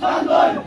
Sandor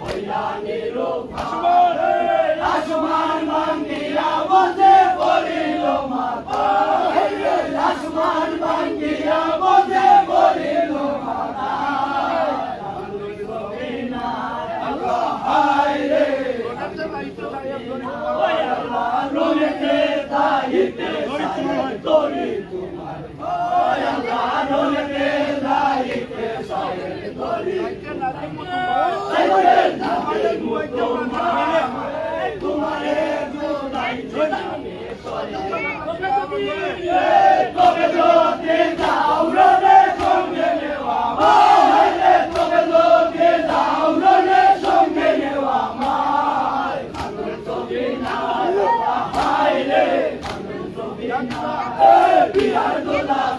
Hey, we are the last.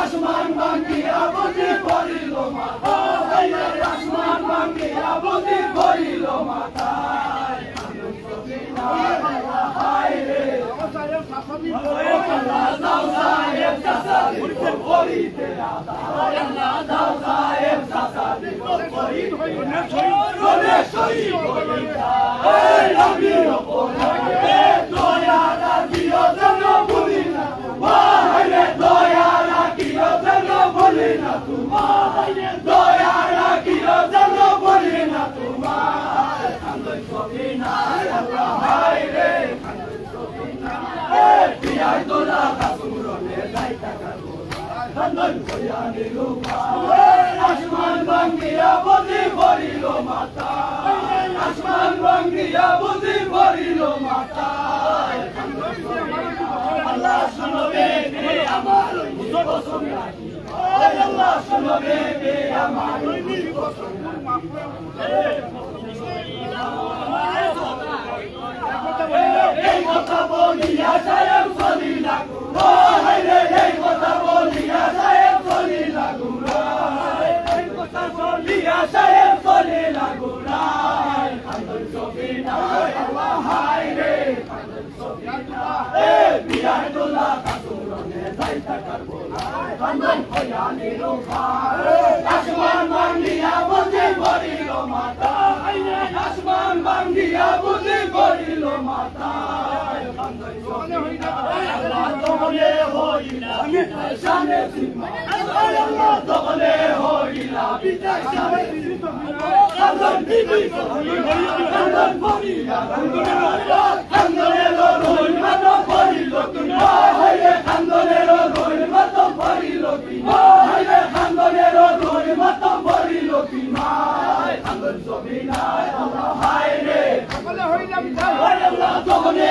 আসমান বাঙ্গিয়া বুঝি করিল মাথা আসমান বাঙ্গিয়া বুঝি করিল মাথা হায় রে Sonia! ভাঙ্গিয়া বুঝি ভরিল এই কথা বলিয়া সাহেব চলি লাগু হাই রে, এই কথা বলিয়া সাহেব আসমান ভাঙ্গিয়া বুঝি ভরিল মাতা আসমান ভাঙ্গিয়া বুঝি ভরিল মাতা তবলে হইলা শানে সীমা আল্লাহ তবলে হইলা বিদায় শানে সীমা কান্দন বিবি কান্দন ভরিলা কান্দনের রইল মাত ভরিল তুমি হাইরে কান্দনের রইল মাত ভরিল কি হাইরে কান্দনের রইল মাত ভরিল কি মাই কান্দন ছবি নাই আল্লাহ হাইরে আল্লাহ তবলে